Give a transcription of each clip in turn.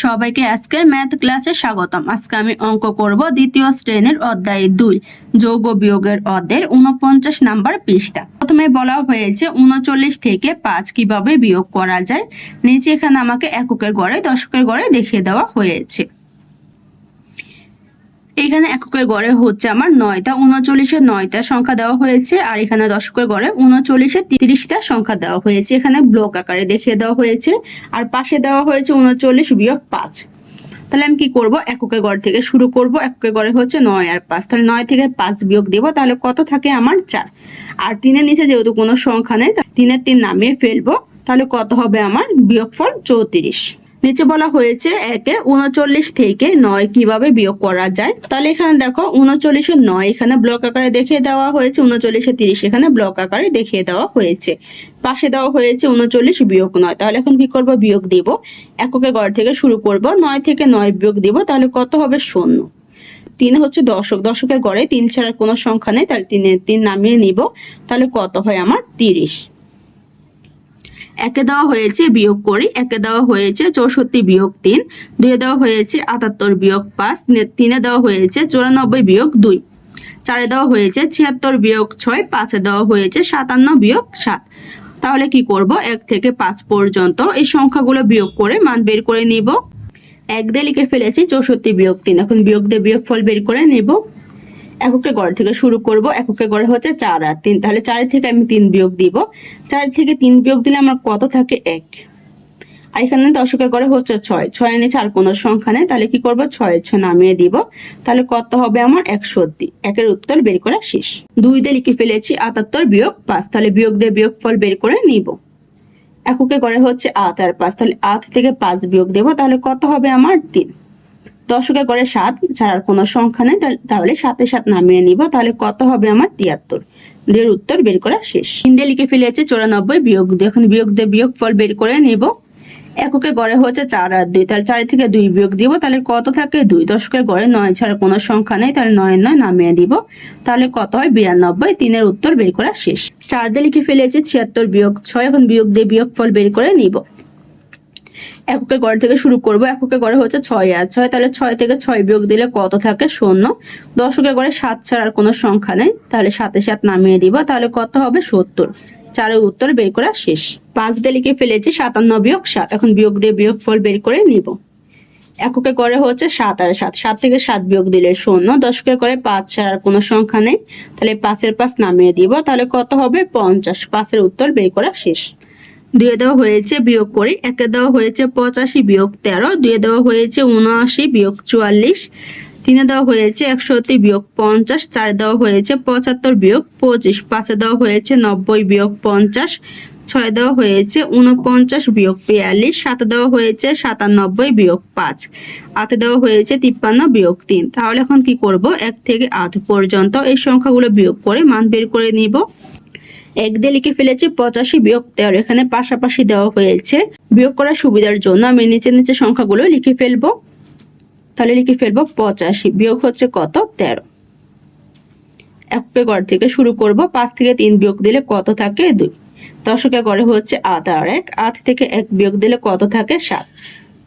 সবাইকে আজকের ম্যাথ ক্লাসে স্বাগতম। আজকে আমি অঙ্ক করব দ্বিতীয় শ্রেণির অধ্যায় দুই, যৌগ বিয়োগের অধ্যায়ের উনপঞ্চাশ নাম্বার পৃষ্ঠা। প্রথমে বলা হয়েছে উনচল্লিশ থেকে পাঁচ কীভাবে বিয়োগ করা যায়? নিচে এখানে আমাকে এককের গড়ে, দশকের গড়ে দেখিয়ে দেওয়া হয়েছে। এখানে এককের গড়ে হচ্ছে আমার নয়টা, উনচল্লিশে নয়টা সংখ্যা দেওয়া হয়েছে, আর এখানে দশকের গড়ে উনচল্লিশে তিরিশটা সংখ্যা দেওয়া হয়েছে। এখানে ব্লক আকারে দেখিয়ে দেওয়া হয়েছে, আর পাশে দেওয়া হয়েছে উনচল্লিশ বিয়োগ পাঁচ। তাহলে আমি কি করব? এককের গড় থেকে শুরু করব, এককের গড়ে হচ্ছে নয় আর পাঁচ। তাহলে নয় থেকে পাঁচ বিয়োগ দেবো, তাহলে কত থাকে আমার চার? আর তিনের নিচে যেহেতু কোনো সংখ্যা নেই তিনের তিন নামিয়ে ফেলব, তাহলে কত হবে আমার? বিয়োগফল চৌত্রিশ। নিচে বলা হয়েছে একে উনচল্লিশ থেকে নয় কীভাবে বিয়োগ করা যায়। তাহলে এখানে দেখো উনচল্লিশে নয় এখানে ব্লক আকারে দেখিয়ে দেওয়া হয়েছে, উনচল্লিশে তিরিশ এখানে ব্লক আকারে দেখিয়ে দেওয়া হয়েছে। পাশে দেওয়া হয়েছে উনচল্লিশ বিয়োগ নয়, তাহলে এখন কি করব? বিয়োগ দিব। এককে গড় থেকে শুরু করব, নয় থেকে নয় বিয়োগ দিব, তাহলে কত হবে? শূন্য। তিন হচ্ছে দশক, দশকের গড়ে তিন ছাড়া কোনো সংখ্যা নেই, তাহলে তিনে তিন নামিয়ে নিব, তাহলে কত হয় আমার? তিরিশ। একে দেওয়া হয়েছে বিয়োগ করি, একে দেওয়া হয়েছে চৌষট্টি বিয়োগ তিন, দুয়ে দেওয়া হয়েছে আটাত্তর বিয়োগ পাঁচ, তিনে দেওয়া হয়েছে চুরানব্বই বিয়োগ দুই, চারে দেওয়া হয়েছে ছিয়াত্তর বিয়োগ ছয়, পাঁচে দেওয়া হয়েছে সাতান্ন বিয়োগ সাত। তাহলে কি করব? এক থেকে পাঁচ পর্যন্ত এই সংখ্যাগুলো বিয়োগ করে মান বের করে নিব। এক দিয়ে লিখে ফেলেছি চৌষট্টি বিয়োগ তিন, এখন বিয়োগ দিয়ে বিয়োগ ফল বের করে নেব। এককে গড় থেকে শুরু করব, এককে গড়ে হচ্ছে চার আর তিন। তাহলে চার থেকে আমি তিন বিয়োগ দিব। চার থেকে তিন বিয়োগ দিলে আমার কত থাকে? এক। আর এখানে দশকের গড়ে হচ্ছে ছয়। ছয় নিচে আর কোনো সংখ্যা নেই, তাহলে কি করব? ছয় ছয় নামিয়ে দিব। তাহলে কত হবে আমার? একষট্টি। একের উত্তর বের করা শেষ। দুই দিয়ে লিখে ফেলেছি, আটাত্তর বিয়োগ পাঁচ। তাহলে বিয়োগ দিয়ে বিয়োগ ফল বের করে নিব। এককে গড়ে হচ্ছে আট আর পাঁচ। তাহলে আট থেকে পাঁচ বিয়োগ দেব। তাহলে কত হবে আমার? তিন। দশকে করে সাত ছাড়ার কোনো সংখ্যা নেই, তাহলে সাথে সাত নামিয়ে নিব, তাহলে কত হবে আমার? তিয়াত্তর। দুইয়ের উত্তর বের করা শেষ। হিন্দে লিখে ফেলেছে চৌরানব্বই, বিয়োগ এখন বিয়োগ দিয়ে বিয়োগ ফল বের করে নিব। এককে গড়ে হচ্ছে চার আর দুই, তাহলে চারি থেকে দুই বিয়োগ দিব, তাহলে কত থাকে? দুই। দশকের গড়ে নয় ছাড়া কোনো সংখ্যা নেই, তাহলে নয় নয় নামিয়ে দিব। তাহলে কত হয়? বিরানব্বই। তিনের উত্তর বের করা শেষ। চার দিয়ে লিখে ফেলেছে ছিয়াত্তর বিয়োগ ছয়, এখন বিয়োগ দিয়ে বিয়োগ ফল বের করে নিব। এককে গড় থেকে শুরু করব, এককে গড়ে হচ্ছে ছয় আর ছয়, তাহলে ছয় থেকে ছয় বিয়োগ দিলে কত থাকে? শূন্য। দশকে গড়ে সাত ছাড়ার কোনো সংখ্যা নেই, তাহলে সাথে সাত নামিয়ে দিব, তাহলে কত হবে? সত্তর। চারের উত্তর বের করা শেষ। পাঁচ দিয়ে লিখে ফেলেছি, সাতান্ন বিয়োগ সাত। এখন বিয়োগ দিয়ে বিয়োগ ফল বের করে নিব। এককে করে হচ্ছে সাত আর সাত। সাত থেকে সাত বিয়োগ দিলে শূন্য। দশকে করে পাঁচ ছাড়ার কোনো সংখ্যা নেই, তাহলে পাঁচের পাঁচ নামিয়ে দিব, তাহলে কত হবে? পঞ্চাশ। পাঁচের উত্তর বের করা শেষ। দুয়ে দেওয়া হয়েছে বিয়োগ করি একে দেওয়া হয়েছে পঁচাশি বিয়োগ তেরো, দুয়ে দেওয়া হয়েছে উনআশি বিয়োগ চুয়াল্লিশ, তিনে দেওয়া হয়েছে একষট্টি বিয়োগ পঞ্চাশ, চারে দেওয়া হয়েছে পঁচাত্তর বিয়োগ পঁচিশ, পাঁচে দেওয়া হয়েছে নব্বই বিয়োগ পঞ্চাশ, ছয় দেওয়া হয়েছে উনপঞ্চাশ বিয়োগ বিয়াল্লিশ, সাতে দেওয়া হয়েছে সাতানব্বই বিয়োগ পাঁচ, আতে দেওয়া হয়েছে তিপ্পান্ন বিয়োগ তিন। তাহলে এখন কি করব? এক থেকে আট পর্যন্ত এই সংখ্যাগুলো বিয়োগ করে মান বের করে নিব। এক দিয়ে লিখে ফেলেছি পঁচাশি বিয়োগ তেরো। এখানে পাশাপাশি দেওয়া হয়েছে, বিয়োগ করার সুবিধার জন্য আমি নিচে নিচে সংখ্যাগুলো লিখে ফেলব। তাহলে লিখে ফেলব পঁচাশি, বিয়োগ হচ্ছে কত? তেরো। এককে গড় থেকে শুরু করব, পাঁচ থেকে তিন বিয়োগ দিলে কত থাকে? দুই। দশকে গড়ে হচ্ছে আট আর এক, আট থেকে এক বিয়োগ দিলে কত থাকে? সাত।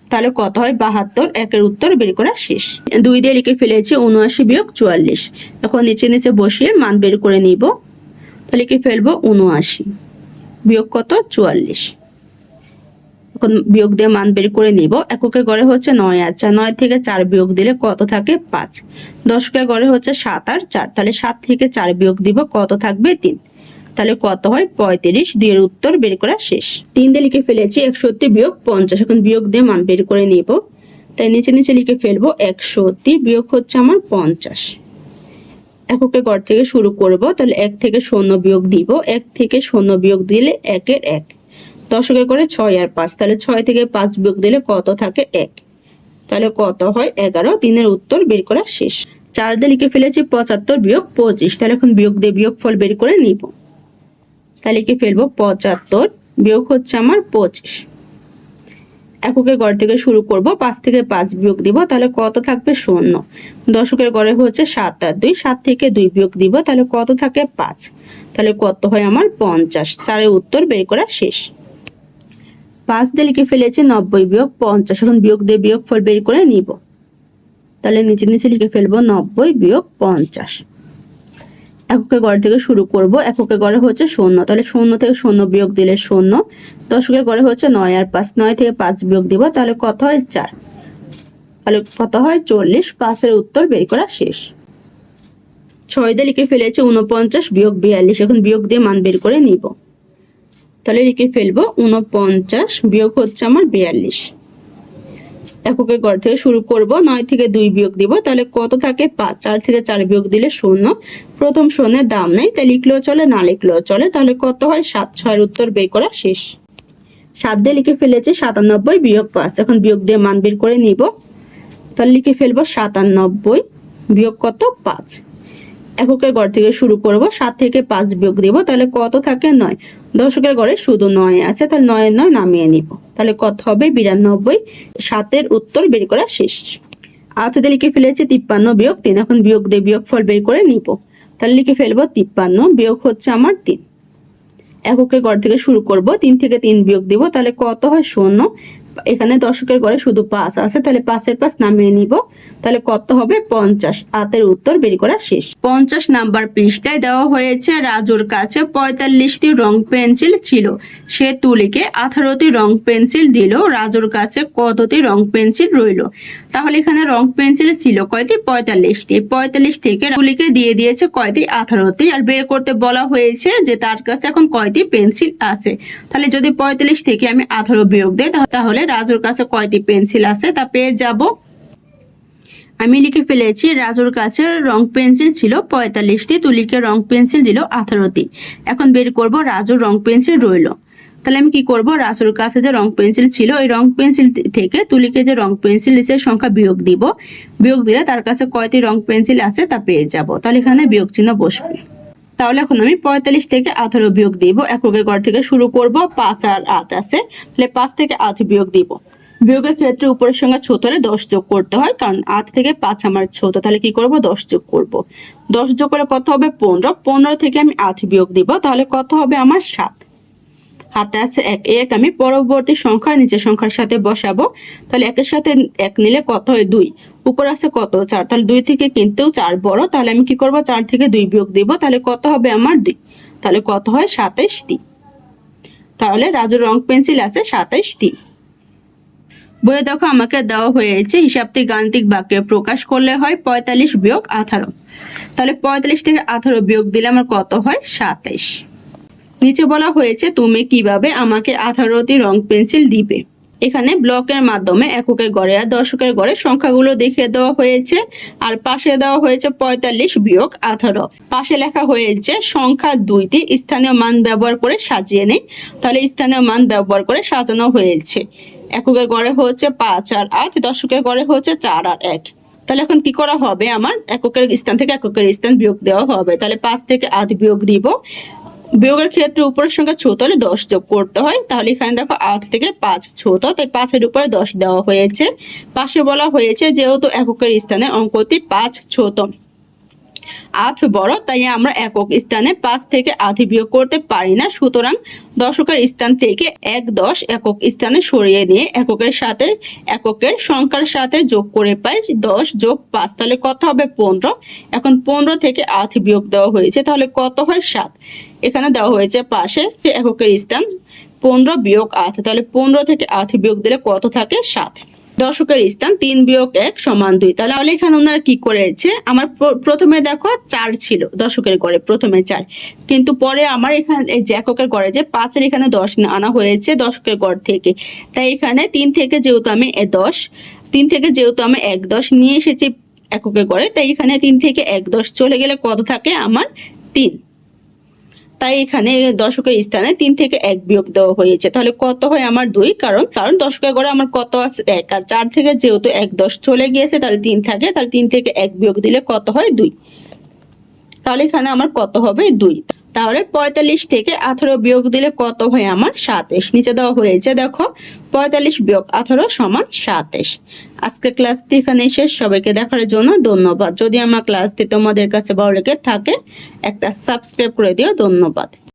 তাহলে কত হয়? বাহাত্তর, একের উত্তর বের করা শেষ। দুই দিয়ে লিখে ফেলেছি উনআশি বিয়োগ চুয়াল্লিশ। এখন নিচে নিচে বসিয়ে মান বের করে নিব। তাহলে কি ফেলব উনআশি, বিয়োগ কত? চুয়াল্লিশ। এখন বিয়োগ দিয়ে মান বের করে নিব। এককের গড়ে হচ্ছে নয় আর চার, নয় থেকে চার বিয়োগ দিলে কত থাকে? পাঁচ। দশকের গড়ে হচ্ছে সাত আর চার, তাহলে সাত থেকে চার বিয়োগ দিব কত থাকবে? তিন। তাহলে কত হয়? পঁয়ত্রিশ। দুইয়ের উত্তর বের করা শেষ। তিন দিয়ে লিখে ফেলেছি একষট্টি বিয়োগ পঞ্চাশ। এখন বিয়োগ দিয়ে মান বের করে নিব। তাই নিচে নিচে লিখে ফেলব একষট্টি, বিয়োগ হচ্ছে আমার পঞ্চাশ। এককে গড় থেকে শুরু করব, তাহলে এক থেকে শূন্য বিয়োগ দিব। এক থেকে শূন্য বিয়োগ দিলে একের এক। দশকে করে ছয় আর পাঁচ, তাহলে ছয় থেকে পাঁচ বিয়োগ দিলে কত থাকে এক? তাহলে কত হয় এগারো? তিনের উত্তর বের করা শেষ। চার দিয়ে লিখে ফেলেছি পঁচাত্তর বিয়োগ পঁচিশ, তাহলে এখন বিয়োগ দিয়ে বিয়োগ ফল বের করে নিব। তাহলে লিখে ফেলব পঁচাত্তর বিয়োগ হচ্ছে আমার পঁচিশ। এককের গড় থেকে শুরু করব, পাঁচ থেকে পাঁচ বিয়োগ দিব, তাহলে কত থাকবে শূন্য? দশকের গড়ে হচ্ছে সাত আর দুই, সাত থেকে দুই বিয়োগ দিব, তাহলে কত থাকে পাঁচ? তাহলে কত হয় আমার পঞ্চাশ? চারের উত্তর বের করা শেষ। পাঁচ দিয়ে লিখে ফেলেছি নব্বই বিয়োগ পঞ্চাশ, এখন বিয়োগ দিয়ে বিয়োগ ফল বের করে নিব। তাহলে নিচে নিচে লিখে ফেলব নব্বই বিয়োগ পঞ্চাশ। এককের গড় থেকে শুরু করব, এককের গড়ে হচ্ছে শূন্য। তাহলে শূন্য থেকে শূন্য বিয়োগ দিলে শূন্য, দশকের গড়ে হচ্ছে নয় আর পাঁচ, নয় থেকে পাঁচ বিয়োগ দিব, তাহলে কত হয় চার? তাহলে কত হয় চল্লিশ? পাঁচের উত্তর বের করা শেষ। ছয় দিয়ে লিখে ফেলেছে উনপঞ্চাশ বিয়োগ বিয়াল্লিশ, এখন বিয়োগ দিয়ে মান বের করে নিব। তাহলে লিখে ফেলব উনপঞ্চাশ বিয়োগ হচ্ছে আমার বিয়াল্লিশ। এককের ঘর থেকে শুরু করব, নয় থেকে দুই বিয়োগ দিব, তাহলে কত থাকে? পাঁচ, চার থেকে চার বিয়োগ দিলে শূন্য। প্রথম শূন্যের দাম নেই, তাই লিখলেও চলে, না লিখলেও চলে, তাহলে কত হয়? সাত, ছয়ের উত্তর বের করা শেষ। সাত দিয়ে লিখে ফেলেছে সাতানব্বই বিয়োগ পাঁচ, এখন বিয়োগ দিয়ে মান বের করে নিব। তাহলে লিখে ফেলব সাতানব্বই বিয়োগ কত? পাঁচ। এককের গড় থেকে শুরু করব, সাত থেকে পাঁচ বিয়োগ দিব, তাহলে কত থাকে নয়? দশকের গড়ে শুধু নয় আছে, তাহলে নয় নয় নামিয়ে নিব। তাহলে কত হবে? বিরানব্বই। সাতের উত্তর বের করা শেষ। আতাতে লিখে ফেলেছে তিপ্পান্ন বিয়োগ তিন, এখন বিয়োগ দিয়ে বিয়োগ ফল বের করে নিব। তাহলে লিখে ফেলব তিপ্পান্ন বিয়োগ হচ্ছে আমার তিন। এককের গড় থেকে শুরু করব, তিন থেকে তিন বিয়োগ দিব, তাহলে কত হয় শূন্য? এখানে দশকের গড়ে শুধু পাঁচ আছে, তাহলে পাঁচের পাঁচ নামিয়ে নিব। তাহলে কত হবে? পঞ্চাশ। আতের উত্তর বের করা শেষ। পঞ্চাশ নাম্বার পৃষ্ঠায় দেওয়া হয়েছে, রাজুর কাছে পঁয়তাল্লিশটি রং পেন্সিল ছিল। সে তুলিকে আঠারোটি রং পেন্সিল দিল। রাজুর কাছে কতটি রং পেন্সিল রইল? তাহলে এখানে রং পেন্সিল ছিল কয়টি? পঁয়তাল্লিশটি। পঁয়তাল্লিশ থেকে তুলিকে দিয়ে দিয়েছে কয়টি? আঠারোটি। আর বের করতে বলা হয়েছে যে তার কাছে এখন কয়টি পেন্সিল আছে? তাহলে যদি পঁয়তাল্লিশ থেকে আমি আঠারো বিয়োগ দিই, তাহলে রাজুর কাছে কয়টি পেন্সিল আছে তা পেয়ে যাব। আমি লিখে ফেলেছি, রাজুর কাছে রং পেন্সিল ছিল পঁয়তাল্লিশটি, তুলিকে রং পেন্সিল দিল আঠারোটি। এখন বের করব রাজুর রং পেন্সিল রইল। তাহলে আমি কি করব? রাজুর কাছে যে রং পেন্সিল ছিল, ওই রং পেন্সিল থেকে তুলিকে যে রং পেন্সিল দিচ্ছে সংখ্যা বিয়োগ দিব। বিয়োগ দিলে তার কাছে কয়টি রং পেন্সিল আছে তা পেয়ে যাব। তাহলে এখানে বিয়োগ চিহ্ন বসবে। তাহলে এখন আমি পঁয়তাল্লিশ থেকে আঠারো বিয়োগ দিব। এককের ঘর থেকে শুরু করব, পাঁচ আর আট আছে। তাহলে পাঁচ থেকে আট বিয়োগ দিব। বিয়োগের ক্ষেত্রে উপরের সঙ্গে ছোট হলে দশ যোগ করতে হয়, কারণ আট থেকে পাঁচ আমার ছোট। তাহলে কি করব? দশ যোগ করব। দশ যোগ করে কত হবে? পনেরো। পনেরো থেকে আমি আট বিয়োগ দিব, তাহলে কত হবে আমার সাত? হাতে আছে এক। এক আমি পরবর্তী সংখ্যা, নিচের সংখ্যার সাথে বসাবো। তাহলে একের সাথে এক নিলে কত হয়? দুই। উপর আছে কত? চার। তাহলে দুই থেকে কিনতেও চার বড়, তাহলে আমি কি করব? চার থেকে দুই বিয়োগ দিব, তাহলে কত হবে আমার দুই? তাহলে কত হয়? সাতাইশটি তাহলে রাজুর রং পেন্সিল আছে সাতাইশটি বইয়ে দেখো আমাকে দেওয়া হয়েছে, হিসাবটি গাণিতিক বাক্যে প্রকাশ করলে হয় পঁয়তাল্লিশ বিয়োগ আঠারো। তাহলে পঁয়তাল্লিশ থেকে আঠারো বিয়োগ দিলে আমার কত হয়? সাতাইশ। নিচে বলা হয়েছে, তুমি কীভাবে আমাকে আঠারোটি রং পেন্সিল দিবে? এখানে ব্লকের মাধ্যমে এককের গড়ে আর দশকের গড়ে সংখ্যাগুলো দেখিয়ে দেওয়া হয়েছে। আর পাশে দেওয়া হয়েছে পঁয়তাল্লিশ বিয়োগ আঠারো। পাশে লেখা হয়েছে, সংখ্যা দুইটি, স্থানীয় মান ব্যবহার করে সাজিয়ে নেই। তাহলে স্থানীয় মান ব্যবহার করে সাজানো হয়েছে। এককের গড়ে হচ্ছে পাঁচ আর আট, দশকের গড়ে হচ্ছে চার আর এক। তাহলে এখন কি করা হবে? আমার এককের স্থান থেকে এককের স্থান বিয়োগ দেওয়া হবে। তাহলে পাঁচ থেকে আট বিয়োগ দিব। বিয়োগের ক্ষেত্রে উপরের সংখ্যা ছোট হলে দশ যোগ করতে হয়। তাহলে এখানে দেখো আট থেকে পাঁচ ছোট তাই পাঁচের উপরে দশ দেওয়া হয়েছে। পাশে বলা হয়েছে যেহেতু এককের স্থানে অঙ্কটি পাঁচ ছোট আট বড়, তাই আমরা একক স্থানে পাঁচ থেকে আধি বিয়োগ করতে পারি না। সুতরাং দশকের স্থান থেকে এক দশ একক স্থানে সরিয়ে নিয়ে এককের সাথে এককের সংখ্যার সাথে যোগ করে পাই দশ যোগ পাঁচ। তাহলে কত হবে পনেরো? এখন পনেরো থেকে আট বিয়োগ দেওয়া হয়েছে, তাহলে কত হয় সাত? এখানে দেওয়া হয়েছে পাশে এককের স্থান পনেরো বিয়োগ আট, তাহলে পনেরো থেকে আট বিয়োগ দিলে কত থাকে? সাত। দশকের স্থান তিন বিয়োগ এক সমান দুই। তাহলে এখানে ওনারা কি করেছে? আমার প্রথমে দেখো চার ছিল, দশকের গড়ে প্রথমে চার। কিন্তু পরে আমার এখানে এই যে গড়ে যে পাঁচের এখানে দশ আনা হয়েছে দশকের গড় থেকে। তাই এখানে তিন থেকে যেহেতু আমি এ দশ, তিন থেকে যেহেতু আমি এক দশ নিয়ে এসেছি এককের গড়ে, তাই এখানে তিন থেকে এক দশ চলে গেলে কত থাকে? আমার তিন। তাই এখানে দশকের স্থানে তিন থেকে এক বিয়োগ দেওয়া হয়েছে। তাহলে কত হয় আমার দুই? কারণ কারণ দশকের গড়ে আমার কত আছে? এক। আর চার থেকে যেহেতু এক দশ চলে গিয়েছে, তাহলে তিন থাকে। তাহলে তিন থেকে এক বিয়োগ দিলে কত হয়? দুই। তাহলে এখানে আমার কত হবে? দুই। তাহলে পঁয়তাল্লিশ থেকে আঠারো বিয়োগ দিলে কত হয় আমার সাতাশ? নিচে দেওয়া হয়েছে, দেখো, পঁয়তাল্লিশ বিয়োগ আঠারো সমান সাতাশ। আজকে ক্লাসটি এখানে শেষ, সবাইকে দেখার জন্য ধন্যবাদ। যদি আমার ক্লাসটি তোমাদের কাছে ভালো লেগে থাকে, একটা সাবস্ক্রাইব করে দিও, ধন্যবাদ।